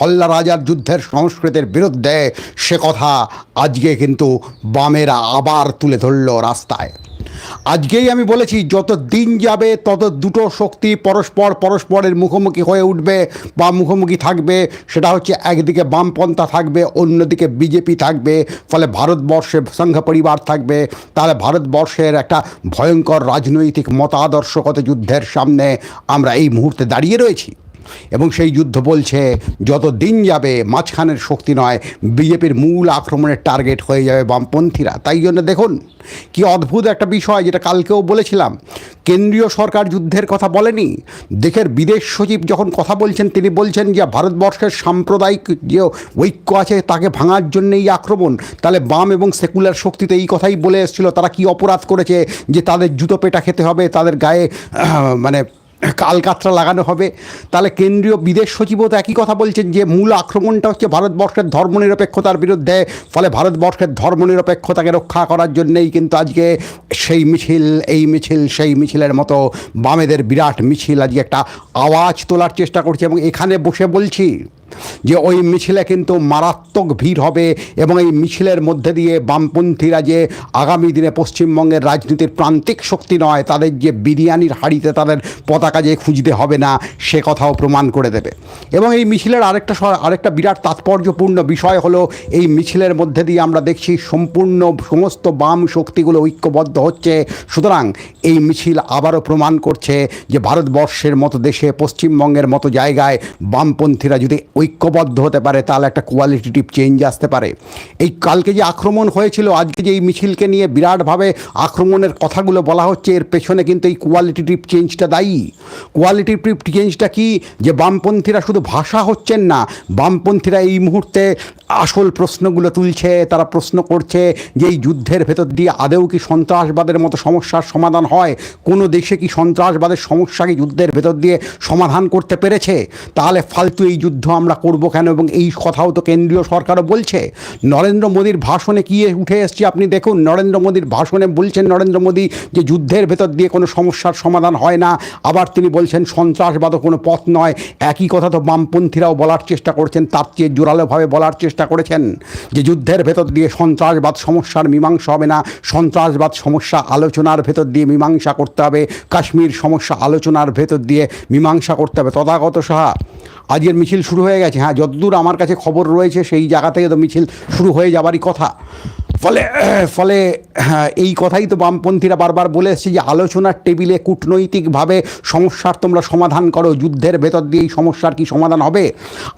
হল্লা রাজার যুদ্ধের সংস্কৃতির বিরুদ্ধে সে কথা আজকে কিন্তু বামেরা আবার তুলে ধরল রাস্তায়। আজকেই আমি বলেছি, যত দিন যাবে, তত দুটো শক্তি পরস্পর পরস্পরের মুখোমুখি হয়ে উঠবে বা মুখোমুখি থাকবে। সেটা হচ্ছে একদিকে বামপন্থা থাকবে, অন্যদিকে বিজেপি থাকবে, ফলে ভারতবর্ষে সংঘ পরিবার থাকবে। তাহলে ভারতবর্ষের একটা ভয়ঙ্কর রাজনৈতিক মতাদর্শগত যুদ্ধের সামনে আমরা এই মুহূর্তে দাঁড়িয়ে রয়েছি। এবং সেই যুদ্ধ বলছে যত দিন যাবে মাঝখানের শক্তি নয়, বিজেপির মূল আক্রমণের টার্গেট হয়ে যাবে বামপন্থীরা। তাই জন্য দেখুন, কি অদ্ভুত একটা বিষয় যেটা কালকেও বলেছিলাম। কেন্দ্রীয় সরকার যুদ্ধের কথা বলেনি। দেশের বিদেশ সচিব যখন কথা বলছেন, তিনি বলছেন যে, ভারতবর্ষের সাম্প্রদায়িক যে ঐক্য আছে, তাকে ভাঙার জন্য এই আক্রমণ। তাহলে বাম এবং সেকুলার শক্তিতে এই কথাই বলে এসেছিল। তারা কি অপরাধ করেছে যে, তাদের জুতো পেটা খেতে হবে, তাদের গায়ে মানে কালকাতরা লাগানো হবে। তাহলে কেন্দ্রীয় বিদেশ সচিবও তো একই কথা বলছেন যে, মূল আক্রমণটা হচ্ছে ভারতবর্ষের ধর্মনিরপেক্ষতার বিরুদ্ধে। ফলে ভারতবর্ষের ধর্মনিরপেক্ষতাকে রক্ষা করার জন্যেই কিন্তু আজকে সেই মিছিল, এই মিছিল, সেই মিছিলের মতো বামেদের বিরাট মিছিল আজকে একটা আওয়াজ তোলার চেষ্টা করছে। এবং এখানে বসে বলছি যে ওই মিছিলে কিন্তু মারাত্মক ভিড় হবে এবং এই মিছিলের মধ্যে দিয়ে বামপন্থীরা যে আগামী দিনে পশ্চিমবঙ্গের রাজনীতির প্রান্তিক শক্তি নয়, তাদের যে বিরিয়ানির হাড়িতে তাদের পতাকা যে খুঁজতে হবে না, সে কথাও প্রমাণ করে দেবে। এবং এই মিছিলের আরেকটা আরেকটা বিরাট তাৎপর্যপূর্ণ বিষয় হলো এই মিছিলের মধ্যে দিয়ে আমরা দেখছি সম্পূর্ণ সমস্ত বাম শক্তিগুলো ঐক্যবদ্ধ হচ্ছে। সুতরাং এই মিছিল আবারও প্রমাণ করছে যে ভারতবর্ষের মতো দেশে, পশ্চিমবঙ্গের মতো জায়গায় বামপন্থীরা যদি ঐক্যবদ্ধ হতে পারে, তাহলে একটা কোয়ালিটিটিভ চেঞ্জ আসতে পারে। এই কালকে যে আক্রমণ হয়েছিল, আজকে যে এই মিছিলকে নিয়ে বিরাটভাবে আক্রমণের কথাগুলো বলা হচ্ছে, এর পেছনে কিন্তু এই কোয়ালিটিটিভ চেঞ্জটা দায়ী। কোয়ালিটিটিভ চেঞ্জটা কি? যে বামপন্থীরা শুধু ভাষা হচ্ছেন না, বামপন্থীরা এই মুহূর্তে আসল প্রশ্নগুলো তুলছে, তারা প্রশ্ন করছে যে এই যুদ্ধের ভেতর দিয়ে আদেও কি সন্ত্রাসবাদের মতো সমস্যার সমাধান হয়? কোনো দেশে কি সন্ত্রাসবাদের সমস্যাকে যুদ্ধের ভেতর দিয়ে সমাধান করতে পেরেছে? তাহলে ফালতু এই যুদ্ধ আমরা করব কেন এবং এই কথাও তো কেন্দ্রীয় সরকারও বলছে। নরেন্দ্র মোদীর ভাষণে কি উঠে এসছে আপনি দেখুন, নরেন্দ্র মোদীর ভাষণে বলছেন নরেন্দ্র মোদী যে যুদ্ধের ভেতর দিয়ে কোনো সমস্যার সমাধান হয় না, আবার তিনি বলছেন সন্ত্রাসবাদও কোনো পথ নয়। একই কথা তো বামপন্থীরাও বলার চেষ্টা করছেন, তার চেয়ে জোরালোভাবে বলার চেষ্টা করেছেন যে যুদ্ধের ভেতর দিয়ে সন্ত্রাসবাদ সমস্যার মীমাংসা হবে না, সন্ত্রাসবাদ সমস্যা আলোচনার ভেতর দিয়ে মীমাংসা করতে হবে, কাশ্মীর সমস্যা আলোচনার ভেতর দিয়ে মীমাংসা করতে হবে। তথাগত সাহা আজকের মিছিল শুরু হয়ে গেছে। হ্যাঁ যতদূর আমার কাছে খবর রয়েছে, সেই জায়গা থেকে তো মিছিল শুরু হয়ে যাবারই কথা। ফলে ফলে এই কথাই তো বামপন্থীরা বারবার বলে এসছে যে আলোচনার টেবিলে কূটনৈতিকভাবে সমস্যার তোমরা সমাধান করো, যুদ্ধের ভেতর দিয়ে এই সমস্যার কি সমাধান হবে?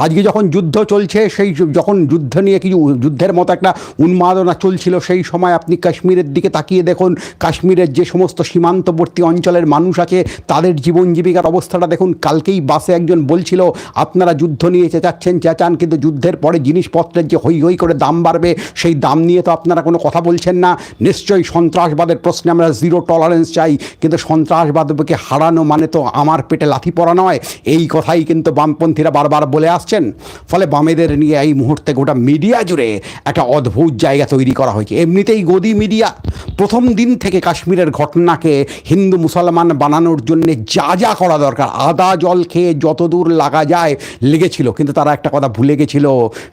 আজকে যখন যুদ্ধ চলছে, সেই যখন যুদ্ধ নিয়ে কিছু যুদ্ধের মতো একটা উন্মাদনা চলছিল, সেই সময় আপনি কাশ্মীরের দিকে তাকিয়ে দেখুন, কাশ্মীরের যে সমস্ত সীমান্তবর্তী অঞ্চলের মানুষ আছে, তাদের জীবন জীবিকার অবস্থাটা দেখুন, কালকেই বাসে একজন বলছিল, আপনারা যুদ্ধ নিয়ে চেঁচাচ্ছেন, চেঁচান, কিন্তু যুদ্ধের পরে জিনিসপত্রের যে হই হই করে দাম বাড়বে, সেই দাম নিয়ে তো আপনারা কোনো কথা বলছেন না। নিশ্চয়ই সন্ত্রাসবাদের প্রশ্নে আমরা জিরো টলারেন্স চাই, কিন্তু সন্ত্রাসবাদকে হারানো মানে তো আমার পেটে লাথি পড়া নয়। এই কথাই কিন্তু বামপন্থীরা বারবার বলে আসছেন। ফলে বামেদের নিয়ে এই মুহূর্তে গোটা মিডিয়া জুড়ে একটা অদ্ভুত জায়গা তৈরি করা হয়েছে। এমনিতেই গদি মিডিয়া, প্রথম দিন থেকে কাশ্মীরের ঘটনাকে হিন্দু মুসলমান বানানোর জন্য যা যা করা দরকার, আদা জল খেয়ে যতদূর লাগা যায় লেগেছিল। কিন্তু তারা একটা কথা ভুলে গেছিল,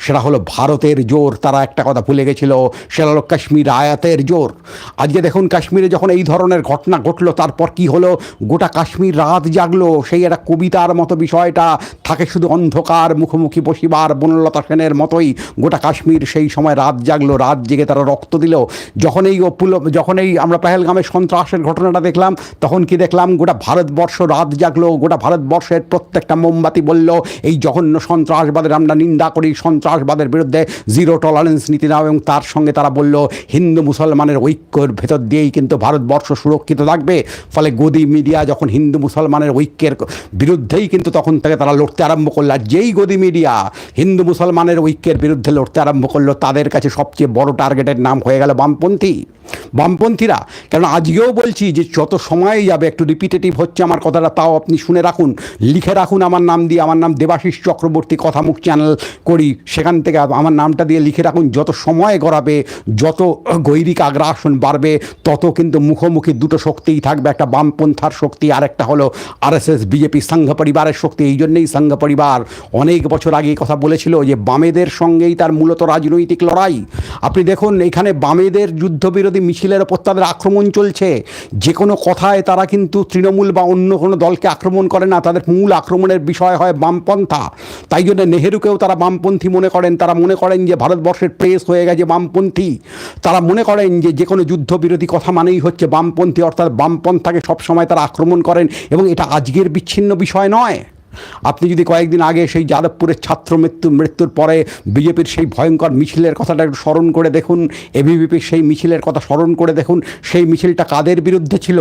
সেটা হলো ভারতের জোর, তারা একটা কথা ভুলে গেছিল, সেটা হলো কাশ্মীর আয়াতের জোর। আজকে দেখুন কাশ্মীরে যখন এই ধরনের ঘটনা ঘটলো, তারপর কি হলো? গোটা কাশ্মীর রাত জাগলো, সেই একটা কবিতার মতো বিষয়টা থাকে শুধু অন্ধকার, মুখোমুখি বসিবার বনলতা সেনের মতোই। গোটা কাশ্মীর সেই সময় রাত জাগলো, রাত জেগে তারা রক্ত দিল। যখন এই অপুল, যখন এই আমরা পেহেলগামের সন্ত্রাসের ঘটনাটা দেখলাম, তখন কি দেখলাম? গোটা ভারতবর্ষ রাত জাগলো, গোটা ভারতবর্ষের প্রত্যেকটা মোমবাতি বলল, এই জঘন্য সন্ত্রাসবাদের আমরা নিন্দা করি, সন্ত্রাসবাদের বিরুদ্ধে জিরো টলারেন্স নীতি নাও। এবং তার সঙ্গে তারা বলল, হিন্দু মুসলমানের ঐক্যের ভেতর দিয়েই কিন্তু ভারতবর্ষ সুরক্ষিত থাকবে। ফলে গদি মিডিয়া যখন হিন্দু মুসলমানের ঐক্যের বিরুদ্ধেই কিন্তু তখন থেকে তারা লড়তে আরম্ভ করল। আর যেই গদি মিডিয়া হিন্দু মুসলমানের ঐক্যের বিরুদ্ধে লড়তে আরম্ভ করল, তাদের কাছে সবচেয়ে বড় টার্গেটের নাম হয়ে গেল বামপন্থী। বামপন্থীরা কারণ আজকেও বলছি যে যত সময় যাবে, একটু রিপিটেটিভ হচ্ছে আমার কথাটা, তাও আপনি শুনে রাখুন। লিখে রাখুন আমার নাম দিয়ে, আমার নাম দেবাশিস চক্রবর্তী, কথামুখ চ্যানেল করি। সেখান থেকে আমার নামটা দিয়ে লিখে রাখুন। যত সময় গড়াবে যত গৈরিক আগ্রাসন বাড়বে, তত কিন্তু মুখোমুখি দুটো শক্তিই থাকবে, একটা বামপন্থার শক্তি আর একটা হলো আরএসএস, বিজেপি সংঘ পরিবারের শক্তি, এই জন্যেই সংঘ পরিবার অনেক বছর আগে কথা বলেছিল যে বামেদের সঙ্গেই তার মূলত রাজনৈতিক লড়াই। আপনি দেখুন, এখানে বামেদের যুদ্ধবিরোধী মিছিলের ওপর তাদের আক্রমণ চলছে। যে কোনো কথায় তারা কিন্তু তৃণমূল বা অন্য কোনো দলকে আক্রমণ করে না, তাদের মূল আক্রমণের বিষয় হয় বামপন্থা। তাই জন্য নেহেরুকেও তারা বামপন্থী মনে করেন, তারা মনে করেন যে ভারতবর্ষের প্রেস হয়ে গেছে বামপন্থী। তারা মনে করেন যে যে কোনো যুদ্ধবিরোধী কথা মানেই হচ্ছে বামপন্থী, অর্থাৎ বামপন্থাকে সবসময় তারা আক্রমণ করেন এবং এটা আজকের বিচ্ছিন্ন বিষয় নয়। আপনি যদি কয়েকদিন আগে সেই যাদবপুরের ছাত্র মৃত্যু, মৃত্যুর পরে বিজেপির সেই ভয়ঙ্কর মিছিলের কথাটা একটু স্মরণ করে দেখুন এবিভিপির সেই মিছিলের কথা স্মরণ করে দেখুন, সেই মিছিলটা কাদের বিরুদ্ধে ছিল?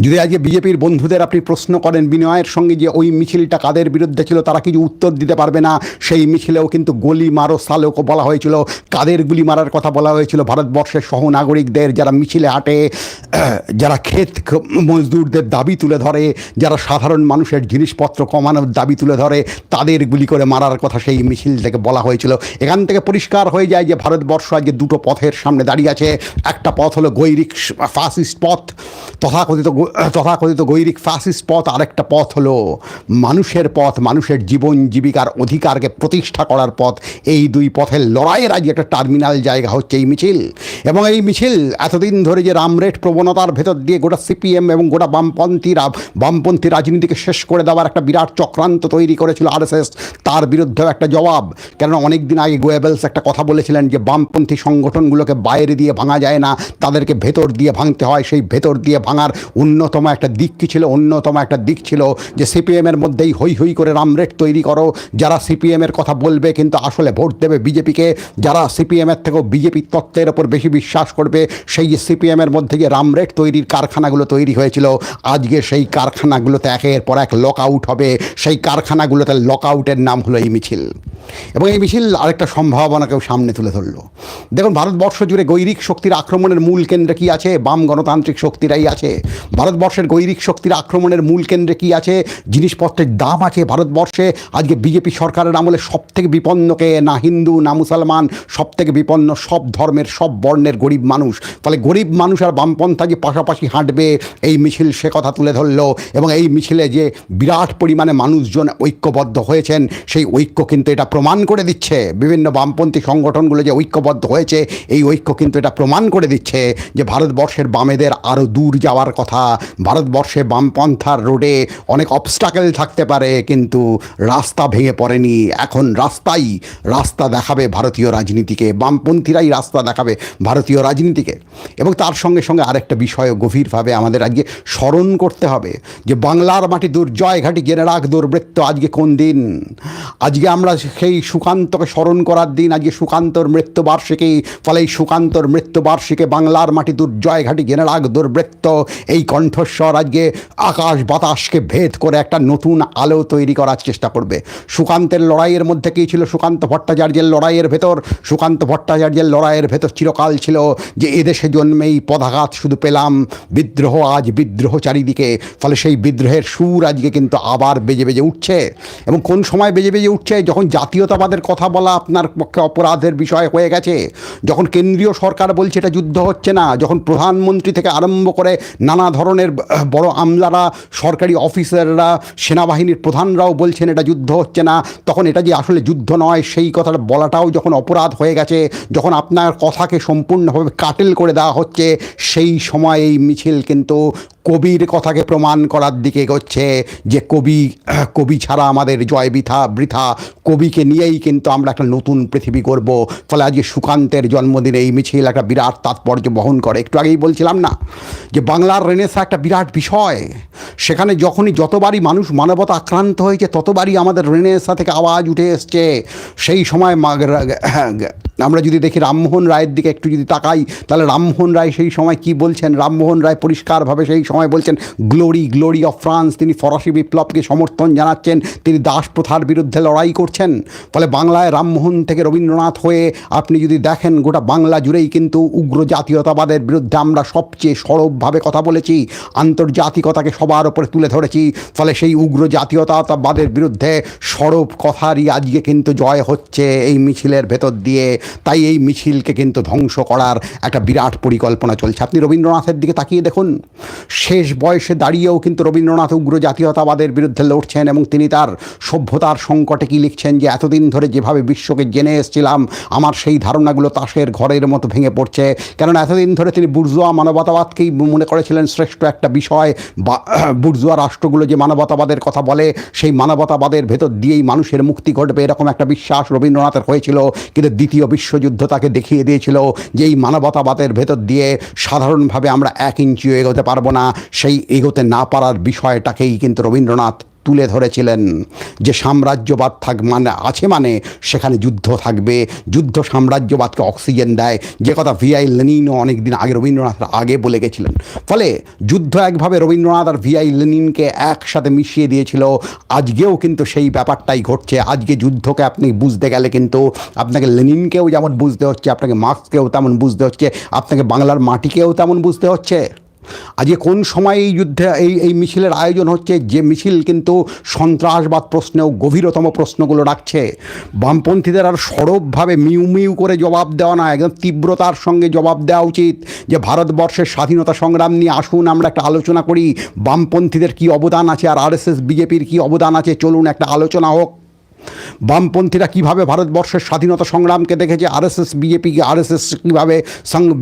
যদি আজকে বিজেপির বন্ধুদের আপনি প্রশ্ন করেন বিনয়ের সঙ্গে যে ওই মিছিলটা কাদের বিরুদ্ধে ছিল, তারা কিছু উত্তর দিতে পারবে না। সেই মিছিলেও কিন্তু গলি মারো সালোকও বলা হয়েছিল, কাদের গুলি মারার কথা বলা হয়েছিল। ভারতবর্ষের সহনাগরিকদের যারা মিছিলে হাঁটে যারা ক্ষেত মজদুরদের দাবি তুলে ধরে, যারা সাধারণ মানুষের জিনিসপত্র কমানোর দাবি তুলে ধরে, তাদের গুলি করে মারার কথা সেই মিছিল থেকে বলা হয়েছিল। এখান থেকে পরিষ্কার হয়ে যায় যে ভারতবর্ষ আজকে দুটো পথের সামনে দাঁড়িয়ে আছে। একটা পথ হলো গৈরিক ফাসিস্ট পথ, তথাকথিত গো- তথাকথিত গৈরিক ফ্যাসিস্ট পথ আরেকটা পথ হলো মানুষের পথ, মানুষের জীবন জীবিকার অধিকারকে প্রতিষ্ঠা করার পথ। এই দুই পথের লড়াইয়ের আজ একটা টার্মিনাল জায়গা হচ্ছে এই মিছিল। এবং এই মিছিল এতদিন ধরে যে রামরেট প্রবণতার ভেতর দিয়ে গোটা সিপিএম এবং গোটা বামপন্থী বামপন্থী রাজনীতিকে শেষ করে দেওয়ার একটা বিরাট চক্রান্ত তৈরি করেছিল আরএসএস। তার বিরুদ্ধেও একটা জবাব। কেননা অনেক দিন আগে গোয়েবেলস একটা কথা বলেছিলেন যে বামপন্থী সংগঠনগুলোকে বাইরে দিয়ে ভাঙা যায় না, তাদেরকে ভেতর দিয়ে ভাঙতে হয়। সেই ভেতর দিয়ে ভাঙার অন্যতম একটা দিক কী ছিল? অন্যতম একটা দিক ছিল যে সিপিএমের মধ্যেই হই হই করে রামরেট তৈরি করো। যারা সিপিএমের কথা বলবে কিন্তু আসলে ভোট দেবে বিজেপিকে, যারা সিপিএমের থেকেও বিজেপির তত্ত্বের ওপর বেশি বিশ্বাস করবে, সেই সিপিএমের মধ্যে যে রামরেট তৈরির কারখানাগুলো তৈরি হয়েছিল। আজকে সেই কারখানাগুলোতে একের পর এক লক আউট হবে। সেই কারখানাগুলোতে লক আউটের নাম হলো এই মিছিল। এবং এই মিছিল আরেকটা সম্ভাবনাকেও সামনে তুলে ধরলো। দেখুন, ভারতবর্ষ জুড়ে গৈরিক শক্তির আক্রমণের মূল কেন্দ্রে কি আছে? বাম গণতান্ত্রিক শক্তিরাই আছে। ভারতবর্ষের গৈরিক শক্তির আক্রমণের মূল কেন্দ্রে কি আছে? জিনিসপত্রের দাম আছে ভারতবর্ষে। আজকে বিজেপি সরকারের আমলে সব থেকে বিপন্নকে না হিন্দু, না মুসলমান সব থেকে বিপন্ন সব ধর্মের, সব বর্ণের গরিব মানুষ। ফলে গরিব মানুষ আর বামপন্থা যে পাশাপাশি হাঁটবে, এই মিছিল সে কথা তুলে ধরলো। এবং এই মিছিলে যে বিরাট পরিমাণে মানুষজন ঐক্যবদ্ধ হয়েছেন, সেই ঐক্য কিন্তু এটা প্রমাণ করে দিচ্ছে। বিভিন্ন বামপন্থী সংগঠনগুলো যে ঐক্যবদ্ধ হয়েছে, এই ঐক্য কিন্তু এটা প্রমাণ করে দিচ্ছে যে ভারতবর্ষের বামেদের আরও দূর যাওয়ার কথা। ভারতবর্ষে বামপন্থার রোডে অনেক অবস্টাকেল থাকতে পারে, কিন্তু রাস্তা ভেঙে পড়েনি। এখন রাস্তাই রাস্তা দেখাবে ভারতীয় রাজনীতিকে। বামপন্থীরাই রাস্তা দেখাবে ভারতীয় রাজনীতিকে। এবং তার সঙ্গে সঙ্গে আরেকটা বিষয়ও গভীরভাবে আমাদের আজকে স্মরণ করতে হবে যে বাংলার মাটি দুর্জয় ঘাটি জেনে রাখ দুর্বৃত্ত আজকে কোন দিন? আজকে আমরা সেই সুকান্তকে স্মরণ করার দিন, আজকে সুকান্তর মৃত্যুবার্ষিকী ফলে এই সুকান্তর মৃত্যুবার্ষিকী, বাংলার মাটি দুর্জয় ঘাটি জেনে রাখ দুর্বৃত্ত। এই কণ্ঠস্বর আজকে আকাশ বাতাসকে ভেদ করে একটা নতুন আলো তৈরি করার চেষ্টা করবে। সুকান্তের লড়াইয়ের মধ্যে কী ছিল? সুকান্ত ভট্টাচার্যের লড়াইয়ের ভেতর। সুকান্ত ভট্টাচার্যের লড়াইয়ের ভেতর চিরকাল ছিল যে এদেশে জন্মেই পদাঘাত শুধু পেলাম। বিদ্রোহ আজ বিদ্রোহ চারিদিকে। ফলে সেই বিদ্রোহের সুর আজকে কিন্তু আবার বেজে বেজে উঠছে। এবং কোন সময় বেজে বেজে উঠছে? যখন জাতীয়তাবাদের কথা বলা আপনার পক্ষে অপরাধের বিষয় হয়ে গেছে। যখন কেন্দ্রীয় সরকার বলছে এটা যুদ্ধ হচ্ছে না, যখন প্রধানমন্ত্রী থেকে আরম্ভ করে নানা ধরনের বড় আমলারা, সরকারি অফিসাররা, সেনাবাহিনীর প্রধানরাও বলছেন এটা যুদ্ধ হচ্ছে না, তখন এটা যে আসলে যুদ্ধ নয়, সেই কথাটা বলাটাও যখন অপরাধ হয়ে গেছে, যখন আপনার কথাকে সম্পূর্ণভাবে কাটেল করে দেওয়া হচ্ছে, সেই সময় এই মিছিল কিন্তু কবির কথাকে প্রমাণ করার দিকে এগোচ্ছে যে কবি কবি ছাড়া আমাদের জয় বৃথা বৃথা। কবিকে নিয়েই কিন্তু আমরা একটা নতুন পৃথিবী করব ফলে আজকে সুকান্তের জন্মদিনে এই মিছিল একটা বিরাট তাৎপর্য বহন করে। একটু আগেই বলছিলাম না যে বাংলার রেনেসা একটা বিরাট বিষয়। সেখানে যখনই যতবারই মানুষ মানবতা আক্রান্ত হয়েছে, ততবারই আমাদের রেনেসা থেকে আওয়াজ উঠে এসছে। সেই সময় মা- আমরা যদি দেখি রামমোহন রায়ের দিকে একটু যদি তাকাই, তাহলে রামমোহন রায় সেই সময় কি বলছেন? রামমোহন রায় পরিষ্কারভাবে সেই সময় বলছেন গ্লোরি গ্লোরি অফ ফ্রান্স তিনি ফরাসি বিপ্লবকে সমর্থন জানাচ্ছেন। তিনি দাস প্রথার বিরুদ্ধে লড়াই করছেন। ফলে বাংলায় রামমোহন থেকে রবীন্দ্রনাথ হয়ে আপনি যদি দেখেন, গোটা বাংলা জুড়েই কিন্তু উগ্র জাতীয়তাবাদের বিরুদ্ধে আমরা সবচেয়ে সরবভাবে কথা বলেছি। আন্তর্জাতিকতাকে সবার ওপরে তুলে ধরেছি। ফলে সেই উগ্র জাতীয়তাবাদের বিরুদ্ধে সরব কথারই আজকে কিন্তু জয় হচ্ছে এই মিছিলের ভেতর দিয়ে। তাই এই মিছিলকে কিন্তু ধ্বংস করার একটা বিরাট পরিকল্পনা চলছে। আপনি রবীন্দ্রনাথের দিকে তাকিয়ে দেখুন। শেষ বয়সে দাঁড়িয়েও কিন্তু রবীন্দ্রনাথ উগ্র জাতীয়তাবাদের বিরুদ্ধে লড়ছেন এবং তিনি তার সভ্যতার সংকটে কি লিখছেন যে, এতদিন ধরে যেভাবে বিশ্বকে জেনে এসেছিলাম, আমার সেই ধারণাগুলো তাসের ঘরের মতো ভেঙে পড়ছে। কেননা এতদিন ধরে তিনি বুর্জোয়া মানবতাবাদকেই মনে করেছিলেন শ্রেষ্ঠ একটা বিষয়। বা, বুর্জোয়া রাষ্ট্রগুলো যে মানবতাবাদের কথা বলে, সেই মানবতাবাদের ভেতর দিয়েই মানুষের মুক্তি ঘটবে এরকম একটা বিশ্বাস রবীন্দ্রনাথের হয়েছিল। কিন্তু দ্বিতীয় বিশ্বযুদ্ধ তাকে দেখিয়ে দিয়েছিল যে, এই মানবতাবাদের ভেতর দিয়ে সাধারণভাবে আমরা এক ইঞ্চিও এগোতে পারব না। সেই এগোতে না পারার বিষয়টাকেই কিন্তু রবীন্দ্রনাথ তুলে ধরেছিলেন যে সাম্রাজ্যবাদ থাক মানে আছে মানে সেখানে যুদ্ধ থাকবে। যুদ্ধ সাম্রাজ্যবাদকে অক্সিজেন দেয়। যে কথা ভিআই লেনিনও অনেক দিন আগে রবীন্দ্রনাথের আগে বলে গেছিলেন। ফলে যুদ্ধ একভাবে রবীন্দ্রনাথ আর ভিআই লেনিনকে একসাথে মিশিয়ে দিয়েছিল। আজকেও কিন্তু সেই ব্যাপারটাই ঘটছে। আজকে যুদ্ধকে আপনি বুঝতে গেলে কিন্তু আপনাকে লেনিনকেও যেমন বুঝতে হচ্ছে, আপনাকে মার্কসকেও তেমন বুঝতে হচ্ছে, আপনাকে বাংলার মাটিকেও তেমন বুঝতে হচ্ছে। আজকে কোন সময় এই যুদ্ধে, এই এই মিছিলের আয়োজন হচ্ছে? যে মিছিল কিন্তু সন্ত্রাসবাদ প্রশ্নেও গভীরতম প্রশ্নগুলো রাখছে। বামপন্থীদের আর সরবভাবে মিউ মিউ করে জবাব দেওয়া না একদম তীব্রতার সঙ্গে জবাব দেওয়া উচিত যে ভারতবর্ষের স্বাধীনতা সংগ্রাম নিয়ে আসুন, আমরা একটা আলোচনা করি। বামপন্থীদের কী অবদান আছে আর আরএসএস, বিজেপির কী অবদান আছে? চলুন একটা আলোচনা হোক। বামপন্থীরা কীভাবে ভারতবর্ষের স্বাধীনতা সংগ্রামকে দেখেছে? আরএসএস বিজেপিকে আরএসএস কীভাবে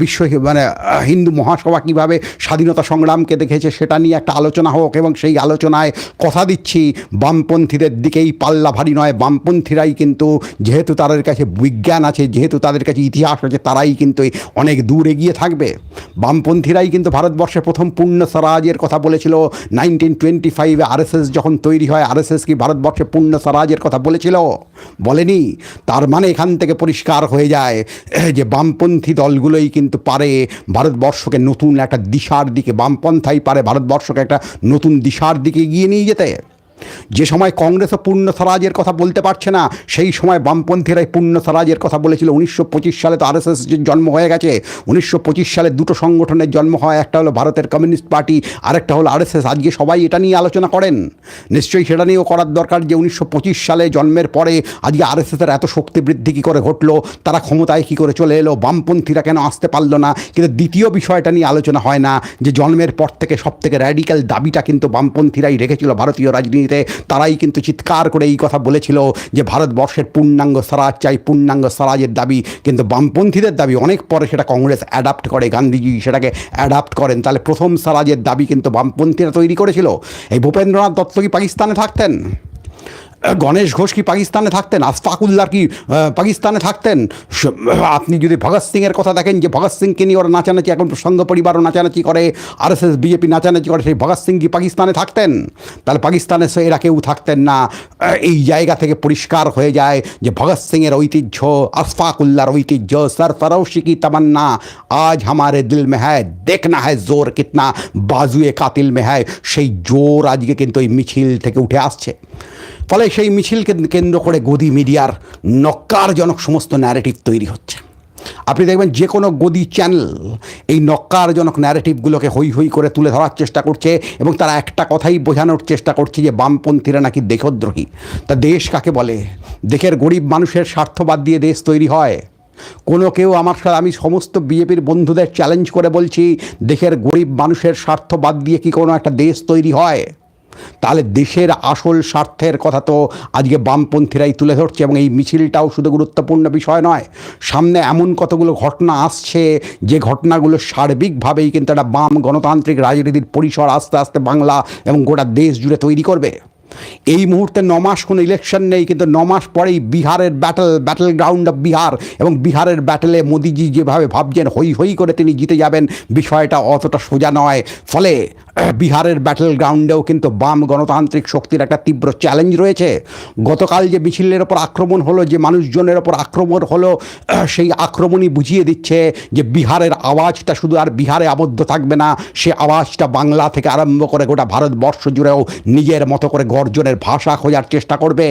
বিশ্ব মানে হিন্দু মহাসভা কীভাবে স্বাধীনতা সংগ্রামকে দেখেছে সেটা নিয়ে একটা আলোচনা হোক এবং সেই আলোচনায় কথা দিচ্ছি। বামপন্থীদের দিকেই পাল্লা ভারী নয়। বামপন্থীরাই কিন্তু যেহেতু তাদের কাছে বিজ্ঞান আছে, যেহেতু তাদের কাছে ইতিহাস আছে, তারাই কিন্তু অনেক দূর এগিয়ে থাকবে। বামপন্থীরাই কিন্তু ভারতবর্ষে প্রথম পূর্ণ স্বরাজের কথা বলেছিল। নাইনটিন টোয়েন্টি ফাইভে আরএসএস যখন তৈরি হয়, আরএসএস কি ভারতবর্ষে পূর্ণ স্বরাজের কথা বলেছিল, বলেনি, তার মানে এখান থেকে পরিষ্কার হয়ে যায় যে বামপন্থী দলগুলোই কিন্তু পারে ভারতবর্ষকে নতুন একটা দিশার দিকে, বামপন্থাই পারে ভারতবর্ষকে একটা নতুন দিশার দিকে এগিয়ে নিয়ে যেতে। যে সময় কংগ্রেসও পূর্ণ স্বরাজের কথা বলতে পারছে না, সেই সময় বামপন্থীরাই পূর্ণ স্বরাজের কথা বলেছিল। উনিশশো পঁচিশ সালে তো আরএসএস জন্ম হয়ে গেছে, উনিশশো পঁচিশ সালে দুটো সংগঠনের জন্ম হয়, একটা হলো ভারতের কমিউনিস্ট পার্টি, আরেকটা হলো আরএসএস। আজকে সবাই এটা নিয়ে আলোচনা করেন। নিশ্চয়ই সেটা নিয়েও করার দরকার যে উনিশশো পঁচিশ সালে জন্মের পরে আজকে আরএসএসের এত শক্তি বৃদ্ধি কী করে ঘটলো, তারা ক্ষমতায় কী করে চলে এলো, বামপন্থীরা কেন আসতে পারল না? কিন্তু দ্বিতীয় বিষয়টা নিয়ে আলোচনা হয় না, যে জন্মের পর থেকে সব থেকে র্যাডিক্যাল দাবিটা কিন্তু বামপন্থীরাই রেখেছিল, ভারতীয় রাজনীতি রাজনীতিতে তারাই কিন্তু চিৎকার করে এই কথা বলেছিল যে ভারতবর্ষের পূর্ণাঙ্গ স্বরাজ চাই, পূর্ণাঙ্গ স্বরাজের দাবি। কিন্তু বামপন্থীদের দাবি অনেক পরে সেটা কংগ্রেস অ্যাডাপ্ট করে, গান্ধীজি সেটাকে অ্যাডাপ্ট করেন। তাহলে প্রথম স্বরাজের দাবি কিন্তু বামপন্থীরা তৈরি করেছিল। এই ভূপেন্দ্রনাথ দত্ত কি পাকিস্তানে থাকতেন? গণেশ ঘোষ কি পাকিস্তানে থাকতেন? আস্তাকুল্লার কি পাকিস্তানে থাকতেন? আপনি যদি ভগৎ সিংয়ের কথা দেখেন যে ভগৎ সিংকে নিয়ে ওরা নাচানাচি, এখন সংঘ পরিবারও নাচানাচি করে আর এস এস বিজেপি নাচানাচি করে, সেই ভগৎ সিং কি পাকিস্তানে থাকতেন? তাহলে পাকিস্তানে সে এরা কেউ থাকতেন না। এই জায়গা থেকে পরিষ্কার হয়ে যায় যে ভগৎ সিংয়ের ঐতিহ্য আশফাকুল্লার ঐতিহ্য সরফরৌশি কি তামান্না, আজ হামারে দিল মে হ্যায়, দেখনা হ্যায় জোর কিতনা, বাজুয়ে কাতিল মে হ্যায়। সেই জোর আজকে কিন্তু এই মিছিল থেকে উঠে আসছে। ফলে সেই মিছিলকে কেন্দ্র করে গদি মিডিয়ার নক্কারজনক সমস্ত ন্যারেটিভ তৈরি হচ্ছে। আপনি দেখবেন যে কোনো গদি চ্যানেল এই নক্কারজনক ন্যারেটিভগুলোকে হই হই করে তুলে ধরার চেষ্টা করছে এবং তারা একটা কথাই বোঝানোর চেষ্টা করছে যে বামপন্থীরা নাকি দেশদ্রোহী তা দেশ কাকে বলে? দেশের গরিব মানুষের স্বার্থবাদ দিয়ে দেশ তৈরি হয়। কোনো কেউ আমার সাথে, আমি সমস্ত বিজেপির বন্ধুদের চ্যালেঞ্জ করে বলছি, দেশের গরিব মানুষের স্বার্থ বাদ দিয়ে কি কোনো একটা দেশ তৈরি হয়? তাহলে দেশের আসল স্বার্থের কথা তো আজকে বামপন্থীরাই তুলে ধরছে এবং এই মিছিলটাও শুধু গুরুত্বপূর্ণ বিষয় নয়। সামনে এমন কতগুলো ঘটনা আসছে, যে ঘটনাগুলো সার্বিকভাবেই কিন্তু একটা বাম গণতান্ত্রিক রাজনীতির পরিসর আস্তে আস্তে বাংলা এবং গোটা দেশ জুড়ে তৈরি করবে। এই মুহূর্তে নমাস কোনো ইলেকশন নেই, কিন্তু নমাস পরেই বিহারের battle battle ground of Bihar এবং বিহারের ব্যাটেলে মোদিজি যেভাবে ভাবছেন, হই হই করে তিনি জিতে যাবেন, বিষয়টা অতটা সোজা নয়। ফলে বিহারের ব্যাটেল গ্রাউন্ডেও কিন্তু বাম গণতান্ত্রিক শক্তির একটা তীব্র চ্যালেঞ্জ রয়েছে। গতকাল যে মিছিলের ওপর আক্রমণ হলো, যে মানুষজনের ওপর আক্রমণ হলো সেই আক্রমণই বুঝিয়ে দিচ্ছে যে বিহারের আওয়াজটা শুধু আর বিহারে আবদ্ধ থাকবে না, সে আওয়াজটা বাংলা থেকে আরম্ভ করে গোটা ভারতবর্ষ জুড়েও নিজের মতো করে গর্জনের ভাষা খোঁজার চেষ্টা করবে।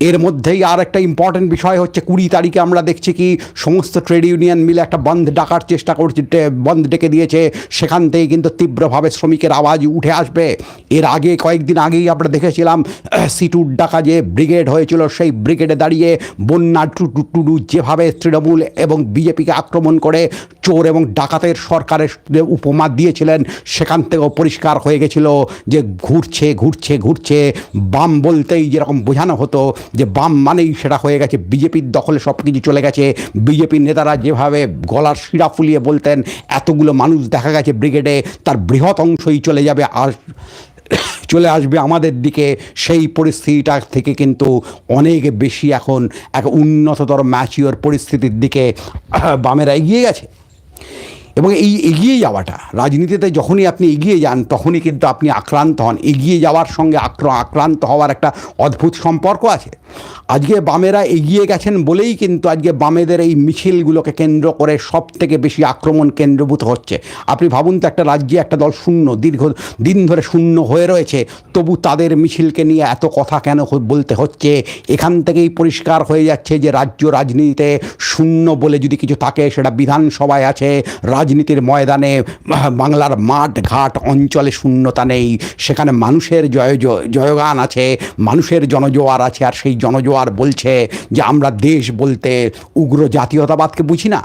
এর মধ্যেই আর একটা ইম্পর্টেন্ট বিষয় হচ্ছে কুড়ি তারিখে আমরা দেখছি কি সমস্ত ট্রেড ইউনিয়ন মিলে একটা বন্ধ ডাকার চেষ্টা করছে বন্ধ ডেকে দিয়েছে। সেখান থেকে কিন্তু তীব্রভাবে শ্রমিকের আওয়াজ উঠে আসবে। এর আগে কয়েকদিন আগেই আমরা দেখেছিলাম সিটুর ডাকা যে ব্রিগেড হয়েছিল, সেই ব্রিগেডে দাঁড়িয়ে বন্যা টু- টু- টুডু যেভাবে তৃণমূল এবং বিজেপিকে আক্রমণ করে চোর এবং ডাকাতের সরকারের উপমা দিয়েছিলেন, সেখান থেকেও পরিষ্কার হয়ে গেছিল যে ঘুরছে ঘুরছে ঘুরছে। বাম বলতেই যেরকম বোঝানো হতো যে বাম মানেই সেটা হয়ে গেছে, বিজেপির দখলে সব কিছু চলে গেছে। বিজেপির নেতারা যেভাবে গলার শিরা ফুলিয়ে বলতেন, এতগুলো মানুষ দেখা গেছে ব্রিগেডে, তার বৃহৎ অংশই চলে যাবে আর চলে আসবে আমাদের দিকে। সেই পরিস্থিতিটা থেকে কিন্তু অনেক বেশি এখন এক উন্নততর ম্যাচিওর পরিস্থিতির দিকে বামেরা এগিয়ে গেছে। এবং এই এগিয়ে যাওয়াটা, রাজনীতিতে যখনই আপনি এগিয়ে যান, তখনই কিন্তু আপনি আক্রান্ত হন। এগিয়ে যাওয়ার সঙ্গে আক্র- আক্রান্ত হওয়ার একটা অদ্ভুত সম্পর্ক আছে। আজকে বামেরা এগিয়ে গেছেন বলেই কিন্তু আজকে বামেদের এই মিছিলগুলোকে কেন্দ্র করে সব থেকে বেশি আক্রমণ কেন্দ্রভূত হচ্ছে। আপনি ভাবুন তো একটা রাজ্যে একটা দল শূন্য, দীর্ঘ দিন ধরে শূন্য হয়ে রয়েছে, তবু তাদের মিছিলকে নিয়ে এত কথা কেন বলতে হচ্ছে? এখান থেকেই পরিষ্কার হয়ে যাচ্ছে যে রাজ্য রাজনীতিতে শূন্য বলে যদি কিছু থাকে, সেটা বিধানসভায় আছে, রাজনীতির ময়দানে বাংলার মাঠ ঘাট অঞ্চলে শূন্যতা নেই, সেখানে মানুষের জয় জয়- জয়গান আছে, মানুষের জনজোয়ার আছে, আর সেই জনজোয়ার বলছে যে আমরা দেশ বলতে উগ্র জাতীয়তাবাদকে বুঝি না।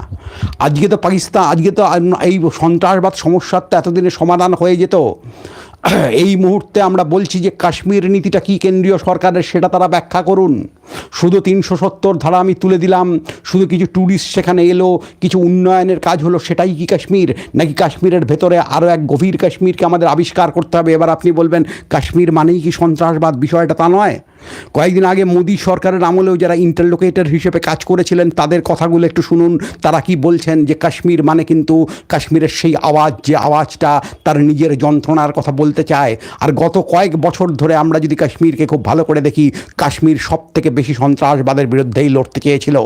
আজকে তো পাকিস্তান, আজকে তো এই সন্ত্রাসবাদ সমস্যার তো এতদিনে সমাধান হয়ে যেত। এই মুহূর্তে আমরা বলছি যে কাশ্মীর নীতিটা কি কেন্দ্রীয় সরকারের সেটা তারা ব্যাখ্যা করুন। শুধু তিনশো সত্তর ধারা আমি তুলে দিলাম, শুধু কিছু ট্যুরিস্ট সেখানে এলো, কিছু উন্নয়নের কাজ হলো, সেটাই কি কাশ্মীর? নাকি কাশ্মীরের ভেতরে আরও এক গভীর কাশ্মীরকে আমাদের আবিষ্কার করতে হবে? এবার আপনি বলবেন, কাশ্মীর মানেই কি সন্ত্রাসবাদ? বিষয়টা তা নয়। কয়েকদিন আগে মোদী সরকারের আমলেও যারা ইন্টারলোকেটর হিসেবে কাজ করেছিলেন, তাদের কথাগুলো একটু শুনুন, তারা কি বলছেন যে কাশ্মীর মানে কিন্তু কাশ্মীরের সেই আওয়াজ, যে আওয়াজটা তার নিজের যন্ত্রণার কথা বলতে চায়। আর গত কয়েক বছর ধরে আমরা যদি কাশ্মীরকে খুব ভালো করে দেখি, কাশ্মীর সব থেকে বেশি সন্ত্রাসবাদের বিরুদ্ধেই লড়তে চেয়েছিল।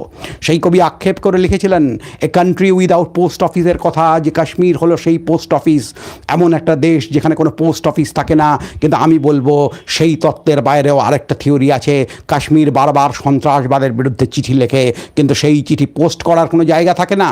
সেই কবি আক্ষেপ করে লিখেছিলেন এ কান্ট্রি উইদাউট পোস্ট অফিসের কথা, যে কাশ্মীর হলো সেই পোস্ট অফিস এমন একটা দেশ যেখানে কোনো পোস্ট অফিস থাকে না। কিন্তু আমি বলব, সেই তত্ত্বের বাইরেও আরেকটা থিওরি আছে, কাশ্মীর বারবার সন্ত্রাসবাদের বিরুদ্ধে চিঠি লেখে, কিন্তু সেই চিঠি পোস্ট করার কোনো জায়গা থাকে না।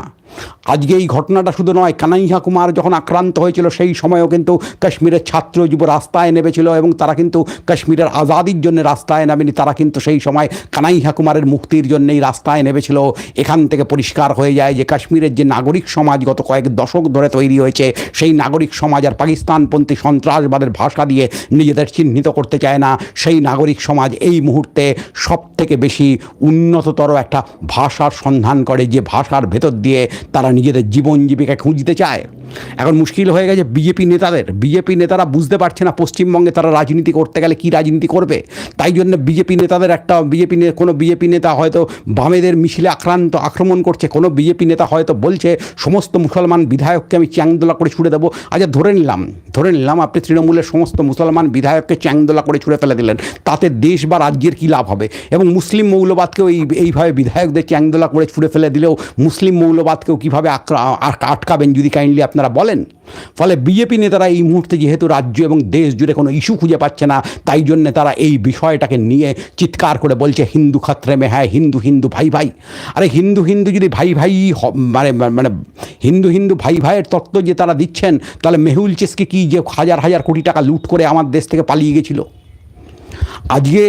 আজকে এই ঘটনাটা শুধু নয় কানাইহা কুমার যখন আক্রান্ত হয়েছিল, সেই সময়ও কিন্তু কাশ্মীরের ছাত্র যুব রাস্তায় নেমেছিল এবং তারা কিন্তু কাশ্মীরের আজাদির জন্য রাস্তায় নামেনি, তারা কিন্তু সেই সময় কানাইহা কুমারের মুক্তির জন্যই রাস্তায় নেমেছিল। এখান থেকে পরিষ্কার হয়ে যায় যে কাশ্মীরের যে নাগরিক সমাজ গত কয়েক দশক ধরে তৈরি হয়েছে, সেই নাগরিক সমাজ আর পাকিস্তানপন্থী সন্ত্রাসবাদের ভাষা দিয়ে নিজেদের চিহ্নিত করতে চায় না। সেই নাগরিক সমাজ এই মুহূর্তে সব থেকে বেশি উন্নততর একটা ভাষার সন্ধান করে, যে ভাষার ভেতর দিয়ে তারা নিজেদের জীবন জীবিকা খুঁজতে চায়। এখন মুশকিল হয়ে গেছে বিজেপি নেতাদের। বিজেপি নেতারা বুঝতে পারছে না পশ্চিমবঙ্গে তারা রাজনীতি করতে গেলে কি রাজনীতি করবে। তাই জন্য বিজেপি নেতাদের একটা বিজেপি কোনো বিজেপি নেতা হয়তো বামেদের মিছিলে আক্রান্ত আক্রমণ করছে, কোনো বিজেপি নেতা হয়তো বলছে, সমস্ত মুসলমান বিধায়ককে আমি চ্যাংদোলা করে ছুড়ে দেবো। আচ্ছা ধরে নিলাম ধরে নিলাম আপনি তৃণমূলের সমস্ত মুসলমান বিধায়ককে চ্যাংদোলা করে ছুড়ে ফেলে দিলেন। তাতে দেশ বা রাজ্যের কী লাভ হবে? এবং মুসলিম মৌলবাদকেও এই এইভাবে বিধায়কদের চ্যাংদোলা করে ছুড়ে ফেলে দিলেও মুসলিম মৌলবাদকেও কীভাবে আটকাবেন যদি কাইন্ডলি আপনারা বলেন? ফলে বিজেপি নেতারা এই মুহূর্তে যেহেতু রাজ্য এবং দেশ জুড়ে কোনো ইস্যু খুঁজে পাচ্ছে না, তাই জন্যে তারা এই বিষয়টাকে নিয়ে চিৎকার করে বলছে, হিন্দু খাত্রে মে হ্যাঁ হিন্দু হিন্দু ভাই ভাই। আরে হিন্দু হিন্দু যদি ভাই ভাই মানে মানে হিন্দু হিন্দু ভাই ভাইয়ের তত্ত্ব যে তারা দিচ্ছেন, তাহলে মেহুল চেসকে কি যে হাজার হাজার কোটি টাকা লুট করে আমার দেশ থেকে পালিয়ে গেছিল? আজকে,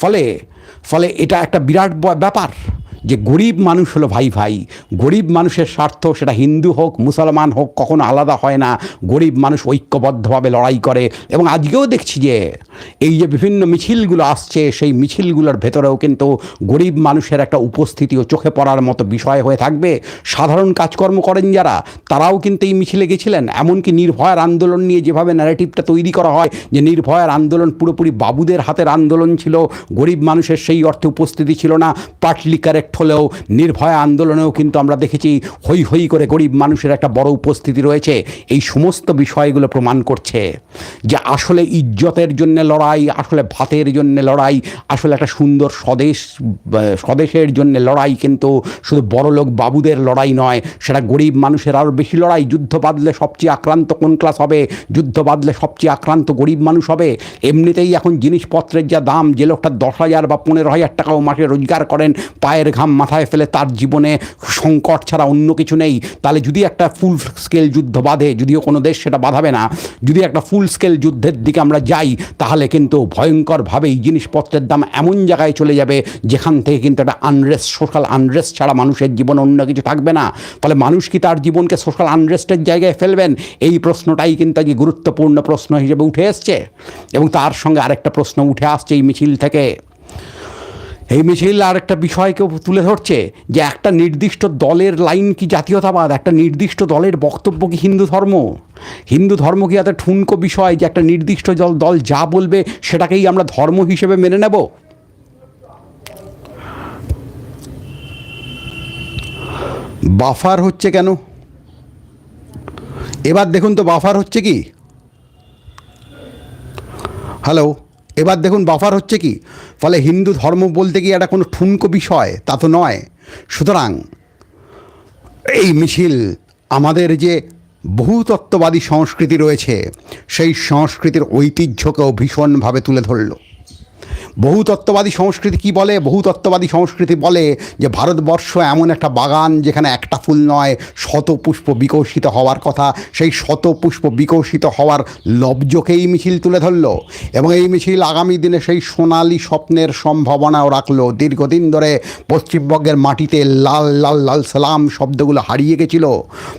ফলে ফলে এটা একটা বিরাট ব্যাপার। যে গরিব মানুষ হলো ভাই ভাই, গরিব মানুষের স্বার্থ সেটা হিন্দু হোক, মুসলমান হোক, কখনো আলাদা হয় না। গরিব মানুষ ঐক্যবদ্ধভাবে লড়াই করে এবং আজকেও দেখছি যে এই যে বিভিন্ন মিছিলগুলো আসছে, সেই মিছিলগুলোর ভেতরেও কিন্তু গরিব মানুষের একটা উপস্থিতিও চোখে পড়ার মতো বিষয় হয়ে থাকবে। সাধারণ কাজকর্ম করেন যারা, তারাও কিন্তু এই মিছিলে গেছিলেন। এমনকি নির্ভয়ার আন্দোলন নিয়ে যেভাবে ন্যারেটিভটা তৈরি করা হয়, যে নির্ভয়ার আন্দোলন পুরোপুরি বাবুদের হাতের আন্দোলন ছিল, গরিব মানুষের সেই অর্থে উপস্থিতি ছিল না। পার্টলি কারেক্ট হলেও নির্ভয়া আন্দোলনেও কিন্তু আমরা দেখেছি হই হই করে গরিব মানুষের একটা বড় উপস্থিতি রয়েছে। এই সমস্ত বিষয়গুলো প্রমাণ করছে যে আসলে ইজ্জতের জন্য লড়াই, আসলে ভাতের জন্য লড়াই, আসলে একটা সুন্দর স্বদেশ স্বদেশের জন্য লড়াই কিন্তু শুধু বড়লোক বাবুদের লড়াই নয়, সেটা গরিব মানুষের আরও বেশি লড়াই। যুদ্ধ বাঁধলে সবচেয়ে আক্রান্ত কোন ক্লাস হবে? যুদ্ধ বাঁধলে সবচেয়ে আক্রান্ত গরিব মানুষ হবে? এমনিতেই এখন জিনিসপত্রের যা দাম, যে লোকটা দশ হাজার বা পনেরো হাজার টাকাও মাসে রোজগার করেন, পায়ের ঘাম মাথায় ফেলে তার জীবনে সংকট ছাড়া অন্য কিছু নেই। তাহলে যদি একটা ফুল স্কেল যুদ্ধ বাঁধে, যদিও কোনো দেশ সেটা বাঁধাবে না, যদি একটা ফুল স্কেল যুদ্ধের দিকে আমরা যাই, তাহলে কিন্তু ভয়ঙ্করভাবেই জিনিসপত্রের দাম এমন জায়গায় চলে যাবে, যেখান থেকে কিন্তু একটা আনরেস্ট সোশ্যাল আনরেস্ট ছাড়া মানুষের জীবন অন্য কিছু থাকবে না। ফলে মানুষ কি তার জীবনকে সোশ্যাল আনরেস্টের জায়গায় ফেলবেন? এই প্রশ্নটাই কিন্তু আজকে গুরুত্বপূর্ণ প্রশ্ন হিসেবে উঠে এসছে। এবং তার সঙ্গে আরেকটা প্রশ্ন উঠে আসছে এই মিছিল থেকে। এই মিছিল আর একটা বিষয়কেও তুলে ধরছে যে একটা নির্দিষ্ট দলের লাইন কি জাতীয়তাবাদ? একটা নির্দিষ্ট দলের বক্তব্য কি হিন্দু ধর্ম? হিন্দু ধর্ম কি এত ঠুনকো বিষয় যে একটা নির্দিষ্ট দল দল যা বলবে সেটাকেই আমরা ধর্ম হিসেবে মেনে নেব? বাফার হচ্ছে কেন? এবার দেখুন তো বাফার হচ্ছে কি? হ্যালো? এবার দেখুন বাফার হচ্ছে কি? ফলে হিন্দু ধর্ম বলতে কি এটা কোনো ঠুনকো বিষয়, তা তো নয়। সুতরাং এই মিছিল, আমাদের যে বহুতত্ত্ববাদী সংস্কৃতি রয়েছে, সেই সংস্কৃতির ঐতিহ্যকেও ভীষণভাবে তুলে ধরলো। বহুতত্ত্ববাদী সংস্কৃতি কি বলে? বহুতত্ত্ববাদী সংস্কৃতি বলে যে ভারতবর্ষ এমন একটা বাগান যেখানে একটা ফুল নয় শত পুষ্প বিকশিত হওয়ার কথা। সেই শত পুষ্প বিকশিত হওয়ার লব্জকেই মিছিল তুলে ধরলো এবং এই মিছিল আগামী দিনে সেই সোনালি স্বপ্নের সম্ভাবনাও রাখল। দীর্ঘদিন ধরে পশ্চিমবঙ্গের মাটিতে লাল লাল লাল সালাম শব্দগুলো হারিয়ে গেছিল।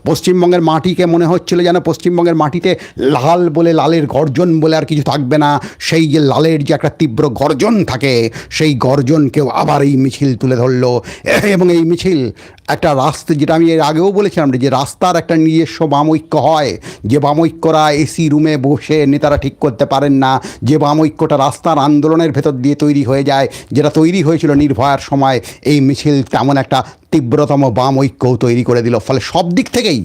পশ্চিমবঙ্গের মাটিকে মনে হচ্ছিল যেন পশ্চিমবঙ্গের মাটিতে লাল বলে লালের গর্জন বলে আর কিছু থাকবে না। সেই যে লালের যে একটা তীব্র গর্জন থাকে, সেই গর্জনকেও আবার এই মিছিল তুলে ধরলো। এবং এই মিছিল একটা রাস্তা, যেটা আমি এর আগেও বলেছিলাম যে রাস্তার একটা নিজস্ব বামৈক্য হয়। যে বামৈক্যরা এসি রুমে বসে নেতারা ঠিক করতে পারেন না, যে বামৈক্যটা রাস্তার আন্দোলনের ভেতর দিয়ে তৈরি হয়ে যায়, যেটা তৈরি হয়েছিল নির্ভয়ার সময়, এই মিছিল তেমন একটা তীব্রতম বাম ঐক্যও তৈরি করে দিল। ফলে সব দিক থেকেই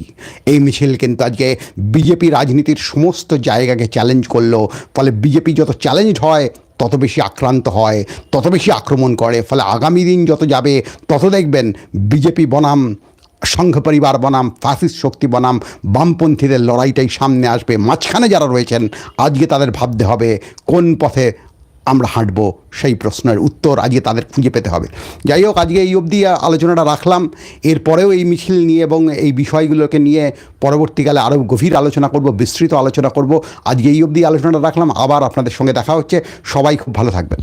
এই মিছিল কিন্তু আজকে বিজেপি রাজনীতির সমস্ত জায়গাকে চ্যালেঞ্জ করল। ফলে বিজেপি যত চ্যালেঞ্জ হয় তত বেশি আক্রান্ত হয়, তত বেশি আক্রমণ করে, ফলে আগামী দিন যত যাবে, তত দেখবেন বিজেপি বনাম, সংঘ পরিবার বনাম ফাসিস্ট শক্তি বনাম, বামপন্থীদের লড়াইটাই সামনে আসবে। মাঝখানে যারা রয়েছেন, আজকে তাদের ভাবতে হবে কোন পথে আমরা হাঁটবো সেই প্রশ্নের উত্তর আজকে তাদের খুঁজে পেতে হবে। যাই হোক, আজকে এই অবধি আলোচনাটা রাখলাম। এরপরেও এই মিছিল নিয়ে এবং এই বিষয়গুলোকে নিয়ে পরবর্তীকালে আরও গভীর আলোচনা করব, বিস্তৃত আলোচনা করব। আজকে এই অবধি আলোচনাটা রাখলাম। আবার আপনাদের সঙ্গে দেখা হচ্ছে। সবাই খুব ভালো থাকবেন।